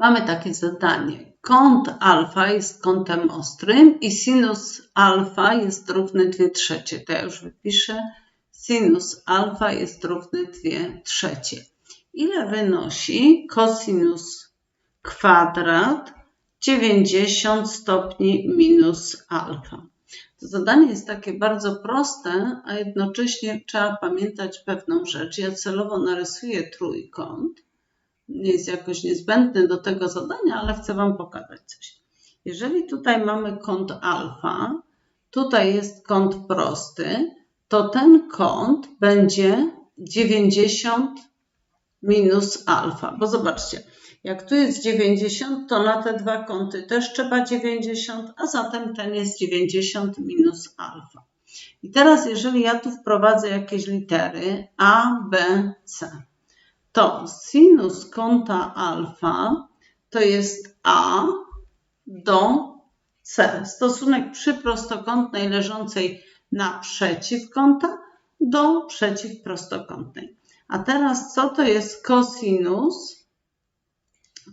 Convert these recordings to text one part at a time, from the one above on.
mamy takie zadanie. Kąt alfa jest kątem ostrym i sinus alfa jest równy 2 trzecie. To ja już wypiszę. Sinus alfa jest równy 2 trzecie. Ile wynosi cosinus kwadrat 90 stopni minus alfa? To zadanie jest takie bardzo proste, a jednocześnie trzeba pamiętać pewną rzecz. Ja celowo narysuję trójkąt. Nie jest jakoś niezbędny do tego zadania, ale chcę Wam pokazać coś. Jeżeli tutaj mamy kąt alfa, tutaj jest kąt prosty, to ten kąt będzie 90 minus alfa. Bo zobaczcie, jak tu jest 90, to na te dwa kąty też trzeba 90, a zatem ten jest 90 minus alfa. I teraz, jeżeli ja tu wprowadzę jakieś litery A, B, C, to sinus kąta alfa to jest A do C. Stosunek przy prostokątnej leżącej naprzeciw kąta do przeciwprostokątnej. A teraz co to jest cosinus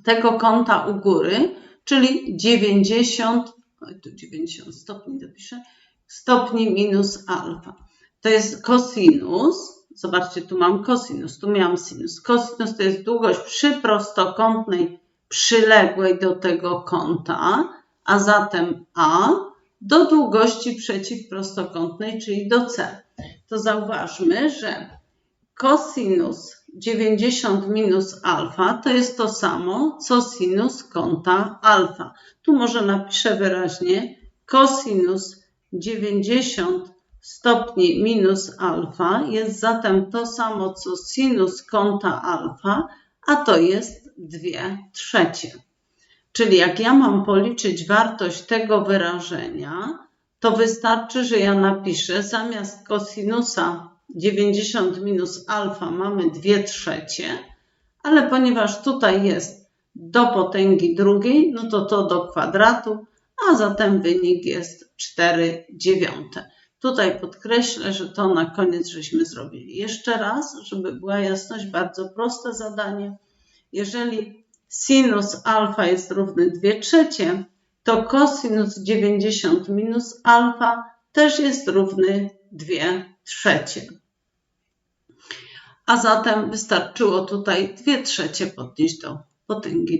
tego kąta u góry, czyli 90, tu 90 stopni dopiszę, stopni minus alfa. To jest cosinus, zobaczcie, tu mam cosinus, tu miałam sinus. Cosinus to jest długość przyprostokątnej przyległej do tego kąta, a zatem A do długości przeciwprostokątnej, czyli do C. To zauważmy, że cosinus 90 minus alfa to jest to samo, co sinus kąta alfa. Tu może napiszę wyraźnie cosinus 90 stopni minus alfa jest zatem to samo, co sinus kąta alfa, a to jest 2 trzecie. Czyli jak ja mam policzyć wartość tego wyrażenia, to wystarczy, że ja napiszę zamiast kosinusa 90 minus alfa mamy 2 trzecie, ale ponieważ tutaj jest do potęgi drugiej, no to to do kwadratu, a zatem wynik jest 4 dziewiąte. Tutaj podkreślę, że to na koniec żeśmy zrobili. Jeszcze raz, żeby była jasność, bardzo proste zadanie. Jeżeli sinus alfa jest równy 2 trzecie, to cosinus 90 minus alfa też jest równy 2 trzecie. A zatem wystarczyło tutaj 2 trzecie podnieść do potęgi